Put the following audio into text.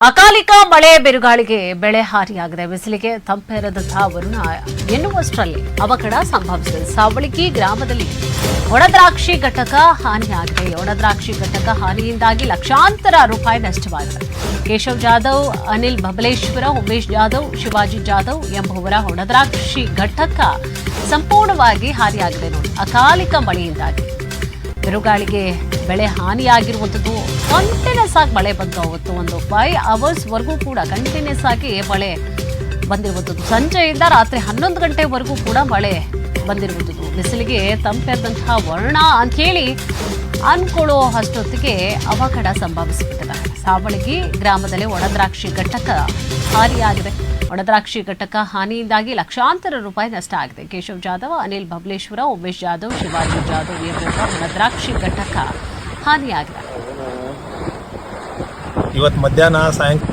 ಅಕಾಲಿಕ ಮಳೆ ಬಿರುಗಾಳಿಗೆ ಬೆಳೆ ಹಾನಿಯಾಗಿದೆ. ಬಿಸಿಲಿಗೆ ತಂಪೆರದಂತಹ ವರುಣ ಎನ್ನುವಷ್ಟರಲ್ಲಿ ಅವಘಡ ಸಂಭವಿಸಿದೆ. ಸಾವಳಿಕಿ ಗ್ರಾಮದಲ್ಲಿ ಒಣದ್ರಾಕ್ಷಿ ಘಟಕ ಹಾನಿಯಾಗಿದೆ. ಒಣದ್ರಾಕ್ಷಿ ಘಟಕ ಹಾನಿಯಿಂದಾಗಿ ಲಕ್ಷಾಂತರ ರೂಪಾಯಿ ನಷ್ಟವಾಗಿದೆ. ಕೇಶವ್ ಜಾಧವ್, ಅನಿಲ್ ಬಬಲೇಶ್ವರ, ಉಮೇಶ್ ಜಾಧವ್, ಶಿವಾಜಿ ಜಾಧವ್ ಎಂಬುವರ ಒಣದ್ರಾಕ್ಷಿ ಘಟಕ ಸಂಪೂರ್ಣವಾಗಿ ಹಾನಿಯಾಗಿದೆ. ನೋಡಿ ಅಕಾಲಿಕ ಮಳೆಯಿಂದಾಗಿ ಬಿರುಗಾಳಿಗೆ ಬೆಳೆ ಹಾನಿಯಾಗಿರುವಂಥದ್ದು ಕಂಟಿನ್ಯೂಸ್ ಆಗಿ ಮಳೆ ಬಂತು ಅವತ್ತು ಒಂದು ಫೈವ್ ಅವರ್ಸ್ವರೆಗೂ ಕೂಡ ಕಂಟಿನ್ಯೂಸ್ ಆಗಿ ಮಳೆ ಬಂದಿರುವಂಥದ್ದು. ಸಂಜೆಯಿಂದ ರಾತ್ರಿ ಹನ್ನೊಂದು ಗಂಟೆವರೆಗೂ ಕೂಡ ಮಳೆ ಬಂದಿರುವಂಥದ್ದು. ಬಿಸಿಲಿಗೆ ತಂಪೆದಂತಹ ವರ್ಣ ಅಂಥೇಳಿ ಅನ್ಕೊಳ್ಳೋ ಅಷ್ಟೊತ್ತಿಗೆ ಅವಘಡ ಸಂಭವಿಸಿಬಿಟ್ಟಿದೆ. ಸಾವಳಗಿ ಗ್ರಾಮದಲ್ಲಿ ಒಣದ್ರಾಕ್ಷಿ ಘಟಕ ಹಾನಿಯಾಗಿದೆ. ಒಣದ್ರಾಕ್ಷಿ ಘಟಕ ಹಾನಿಯಿಂದಾಗಿ ಲಕ್ಷಾಂತರ ರೂಪಾಯಿ ನಷ್ಟ ಆಗಿದೆ. ಕೇಶವ್ ಜಾಧವ್, ಅನಿಲ್ ಬಬಲೇಶ್ವರ, ಉಮೇಶ್ ಜಾಧವ್, ಶಿವಾಜಿ ಜಾಧವ್ ಎಂಬುವ ಒಣದ್ರಾಕ್ಷಿ ಘಟಕ ಹಾನಿಯಾಗಿದೆ. ಇವತ್ತು ಮಧ್ಯಾಹ್ನ ಸಾಯಂಕಾಲ